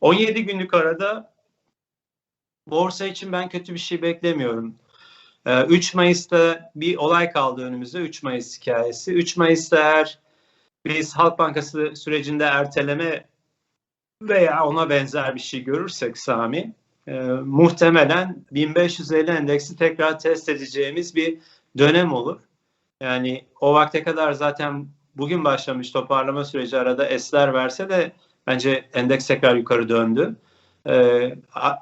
17 günlük arada borsa için ben kötü bir şey beklemiyorum. Ee, 3 Mayıs'ta bir olay kaldı önümüzde. 3 Mayıs hikayesi. 3 Mayıs'ta eğer biz Halk Bankası sürecinde erteleme veya ona benzer bir şey görürsek Sami e, muhtemelen 1550 endeksi tekrar test edeceğimiz bir dönem olur. Yani o vakte kadar zaten bugün başlamış toparlama süreci arada esler verse de bence endeks tekrar yukarı döndü. E,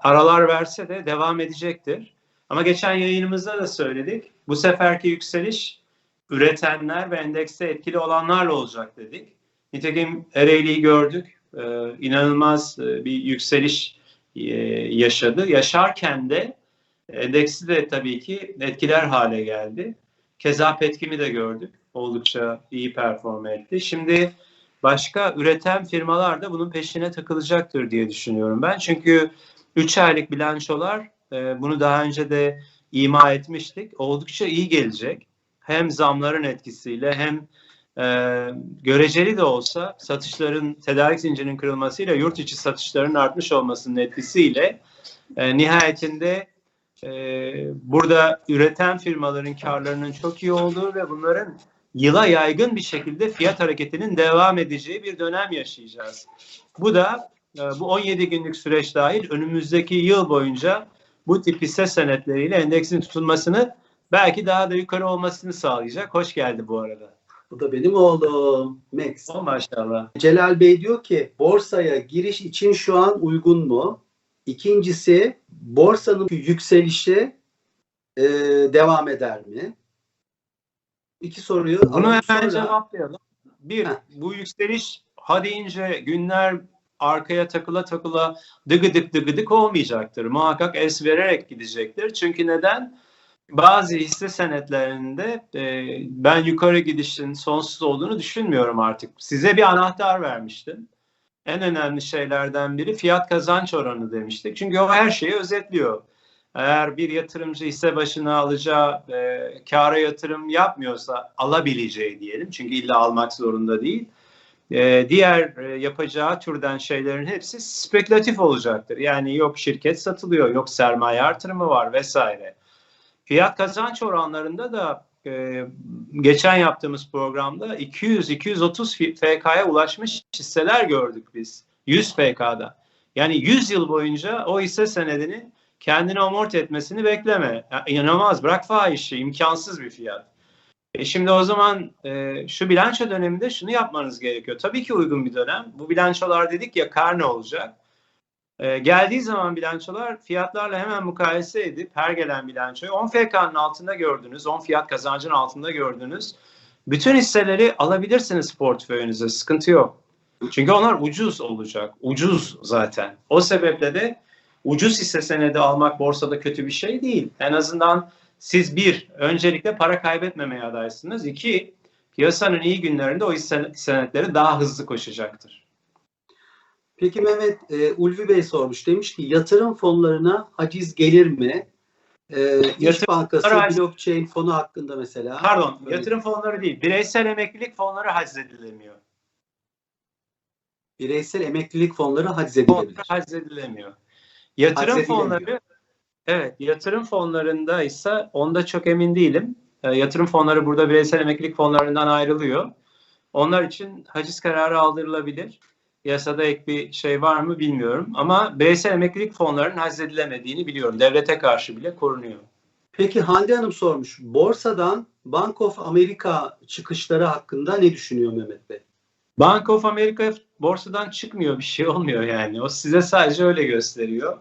aralar verse de devam edecektir. Ama geçen yayınımızda da söyledik. Bu seferki yükseliş üretenler ve endekste etkili olanlarla olacak dedik. Nitekim Ereğli'yi gördük. Ee, inanılmaz e, bir yükseliş e, yaşadı. Yaşarken de endeksi de tabii ki etkiler hale geldi. Keza Petkim'i de gördük. Oldukça iyi perform etti. Şimdi başka üreten firmalar da bunun peşine takılacaktır diye düşünüyorum ben. Çünkü 3 aylık bilançolar e, bunu daha önce de ima etmiştik. Oldukça iyi gelecek. Hem zamların etkisiyle hem e, göreceli de olsa satışların tedarik zincirinin kırılmasıyla yurt içi satışların artmış olmasının etkisiyle e, nihayetinde e, burada üreten firmaların karlarının çok iyi olduğu ve bunların yıla yaygın bir şekilde fiyat hareketinin devam edeceği bir dönem yaşayacağız. Bu da e, bu 17 günlük süreç dahil önümüzdeki yıl boyunca bu tip hisse senetleriyle endeksin tutulmasını belki daha da yukarı olmasını sağlayacak. Hoş geldi bu arada. Bu da benim oğlum Max. O maşallah. Celal Bey diyor ki borsaya giriş için şu an uygun mu? İkincisi borsanın yükselişi e, devam eder mi? İki soruyu Bunu hemen Sonra- cevaplayalım. Bir, Heh. bu yükseliş hadi ince günler arkaya takıla takıla dıgıdık dıgıdık olmayacaktır. Muhakkak es vererek gidecektir. Çünkü neden? Bazı hisse senetlerinde e, ben yukarı gidişin sonsuz olduğunu düşünmüyorum artık. Size bir anahtar vermiştim. En önemli şeylerden biri fiyat kazanç oranı demiştik. Çünkü o her şeyi özetliyor. Eğer bir yatırımcı hisse başına alacağı e, kâra yatırım yapmıyorsa alabileceği diyelim. Çünkü illa almak zorunda değil. E, diğer e, yapacağı türden şeylerin hepsi spekülatif olacaktır. Yani yok şirket satılıyor, yok sermaye artırımı var vesaire. Fiyat kazanç oranlarında da e, geçen yaptığımız programda 200-230 FK'ya ulaşmış hisseler gördük biz. 100 FK'da. Yani 100 yıl boyunca o hisse senedini kendini amorti etmesini bekleme. Ya, inanılmaz bırak fahişi imkansız bir fiyat. E şimdi o zaman e, şu bilanço döneminde şunu yapmanız gerekiyor. Tabii ki uygun bir dönem. Bu bilançolar dedik ya kar ne olacak? E, geldiği zaman bilançolar fiyatlarla hemen mukayese edip her gelen bilançoyu 10 FK'nın altında gördünüz, 10 fiyat kazancın altında gördünüz. Bütün hisseleri alabilirsiniz portföyünüze sıkıntı yok. Çünkü onlar ucuz olacak. Ucuz zaten. O sebeple de ucuz hisse senedi almak borsada kötü bir şey değil. En azından siz bir, öncelikle para kaybetmemeye adaysınız. İki, piyasanın iyi günlerinde o hisse senetleri daha hızlı koşacaktır. Peki Mehmet e, Ulvi Bey sormuş. Demiş ki yatırım fonlarına haciz gelir mi? E, İş Bankası fonları- blockchain fonu hakkında mesela. Pardon, Böyle yatırım fonları değil, bireysel emeklilik fonları haczedilemiyor. bireysel emeklilik fonları haciz Fonları edilebilir. haczedilemiyor. Yatırım fonları, evet, yatırım fonlarında ise onda çok emin değilim. E, yatırım fonları burada bireysel emeklilik fonlarından ayrılıyor. Onlar için haciz kararı aldırılabilir. Yasada ek bir şey var mı bilmiyorum. Ama bireysel emeklilik fonlarının haczedilemediğini biliyorum. Devlete karşı bile korunuyor. Peki Hande Hanım sormuş. Borsadan Bank of America çıkışları hakkında ne düşünüyor Mehmet Bey? Bank of America borsadan çıkmıyor bir şey olmuyor yani. O size sadece öyle gösteriyor.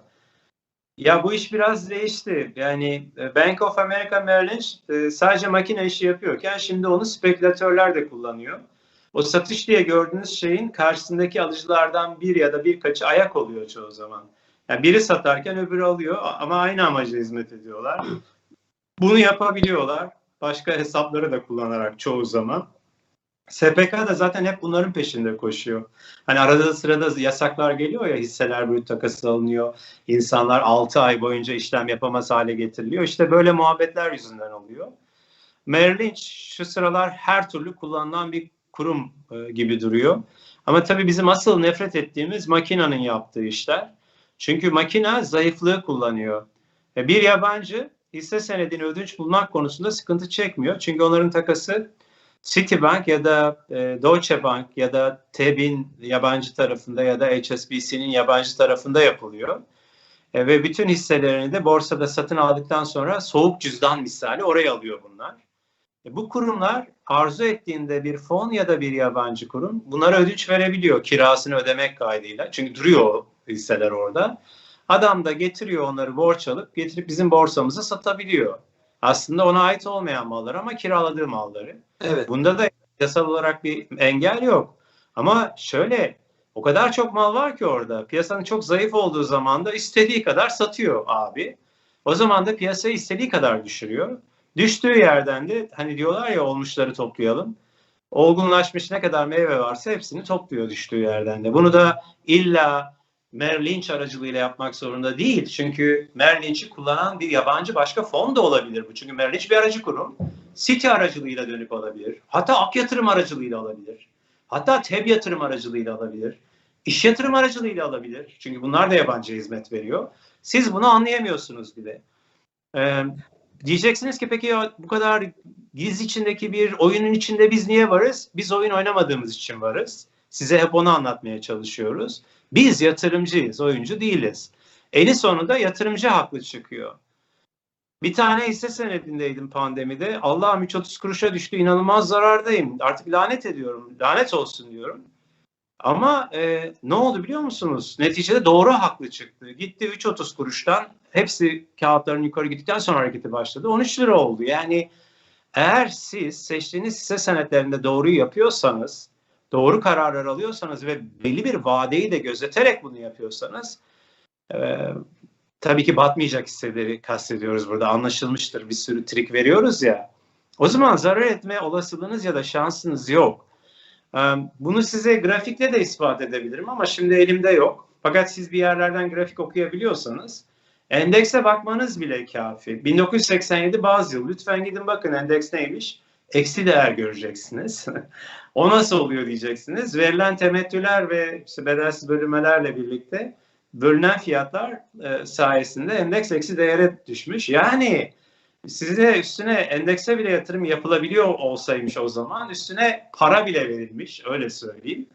Ya bu iş biraz değişti. Yani e, Bank of America Merrill Lynch e, sadece makine işi yapıyorken şimdi onu spekülatörler de kullanıyor. O satış diye gördüğünüz şeyin karşısındaki alıcılardan bir ya da birkaçı ayak oluyor çoğu zaman. Yani biri satarken öbürü alıyor ama aynı amaca hizmet ediyorlar. Bunu yapabiliyorlar. Başka hesapları da kullanarak çoğu zaman. SPK da zaten hep bunların peşinde koşuyor. Hani arada sırada yasaklar geliyor ya hisseler brüt takası alınıyor. İnsanlar 6 ay boyunca işlem yapamaz hale getiriliyor. İşte böyle muhabbetler yüzünden oluyor. Merrill Lynch şu sıralar her türlü kullanılan bir kurum e, gibi duruyor. Ama tabii bizim asıl nefret ettiğimiz makinenin yaptığı işler. Çünkü makine zayıflığı kullanıyor. E, bir yabancı hisse senedini ödünç bulmak konusunda sıkıntı çekmiyor. Çünkü onların takası Citibank ya da e, Deutsche Bank ya da TEB'in yabancı tarafında ya da HSBC'nin yabancı tarafında yapılıyor. E, ve bütün hisselerini de borsada satın aldıktan sonra soğuk cüzdan misali oraya alıyor bunlar. E, bu kurumlar arzu ettiğinde bir fon ya da bir yabancı kurum bunlara ödünç verebiliyor kirasını ödemek kaydıyla. Çünkü duruyor o hisseler orada. Adam da getiriyor onları borç alıp getirip bizim borsamıza satabiliyor. Aslında ona ait olmayan mallar ama kiraladığı malları. Evet. Bunda da yasal olarak bir engel yok. Ama şöyle o kadar çok mal var ki orada. Piyasanın çok zayıf olduğu zaman da istediği kadar satıyor abi. O zaman da piyasayı istediği kadar düşürüyor. Düştüğü yerden de hani diyorlar ya olmuşları toplayalım. Olgunlaşmış ne kadar meyve varsa hepsini topluyor düştüğü yerden de. Bunu da illa Merrill Lynch aracılığıyla yapmak zorunda değil. Çünkü Merrill Lynch'i kullanan bir yabancı başka fon da olabilir bu. Çünkü Merrill Lynch bir aracı kurum. Citi aracılığıyla dönüp alabilir. Hatta Ak Yatırım aracılığıyla alabilir. Hatta TEB yatırım aracılığıyla alabilir. İş yatırım aracılığıyla alabilir. Çünkü bunlar da yabancı hizmet veriyor. Siz bunu anlayamıyorsunuz bile. Ee, diyeceksiniz ki peki ya bu kadar giz içindeki bir oyunun içinde biz niye varız? Biz oyun oynamadığımız için varız. Size hep onu anlatmaya çalışıyoruz. Biz yatırımcıyız, oyuncu değiliz. Eni sonunda yatırımcı haklı çıkıyor. Bir tane hisse senedindeydim pandemide. Allah'ım 3.30 kuruşa düştü. inanılmaz zarardayım. Artık lanet ediyorum. Lanet olsun diyorum. Ama e, ne oldu biliyor musunuz? Neticede doğru haklı çıktı. Gitti 3.30 kuruştan hepsi kağıtların yukarı gittikten sonra hareketi başladı. 13 lira oldu. Yani eğer siz seçtiğiniz hisse senetlerinde doğruyu yapıyorsanız, doğru kararlar alıyorsanız ve belli bir vadeyi de gözeterek bunu yapıyorsanız e, tabii ki batmayacak hisseleri kastediyoruz burada. Anlaşılmıştır. Bir sürü trik veriyoruz ya. O zaman zarar etme olasılığınız ya da şansınız yok. Ee, Bunu size grafikle de ispat edebilirim ama şimdi elimde yok. Fakat siz bir yerlerden grafik okuyabiliyorsanız endekse bakmanız bile kafi. 1987 bazı yıl. Lütfen gidin bakın endeks neymiş. Eksi değer göreceksiniz. o nasıl oluyor diyeceksiniz. Verilen temettüler ve işte bedelsiz bölünmelerle birlikte bölünen fiyatlar e, sayesinde endeks eksi değere düşmüş. Yani size üstüne endekse bile yatırım yapılabiliyor olsaymış o zaman üstüne para bile verilmiş öyle söyleyeyim.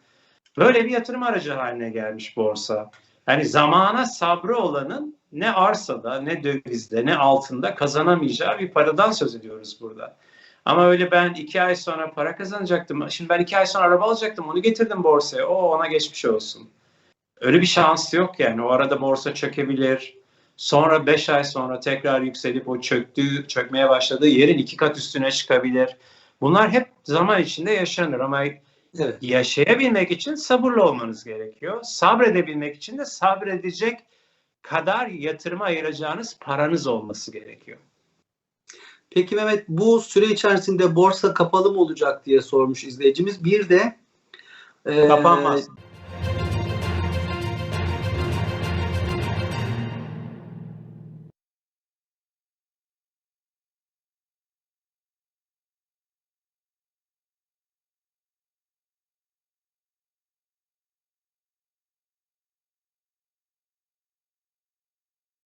Böyle bir yatırım aracı haline gelmiş borsa. Yani zamana sabrı olanın ne arsada ne dövizde ne altında kazanamayacağı bir paradan söz ediyoruz burada. Ama öyle ben iki ay sonra para kazanacaktım. Şimdi ben iki ay sonra araba alacaktım. Onu getirdim borsaya. O ona geçmiş olsun. Öyle bir şans yok yani. O arada borsa çökebilir. Sonra 5 ay sonra tekrar yükselip o çöktüğü, çökmeye başladığı yerin iki kat üstüne çıkabilir. Bunlar hep zaman içinde yaşanır ama Evet. yaşayabilmek için sabırlı olmanız gerekiyor. Sabredebilmek için de sabredecek kadar yatırıma ayıracağınız paranız olması gerekiyor. Peki Mehmet bu süre içerisinde borsa kapalı mı olacak diye sormuş izleyicimiz. Bir de e, Kapanmaz.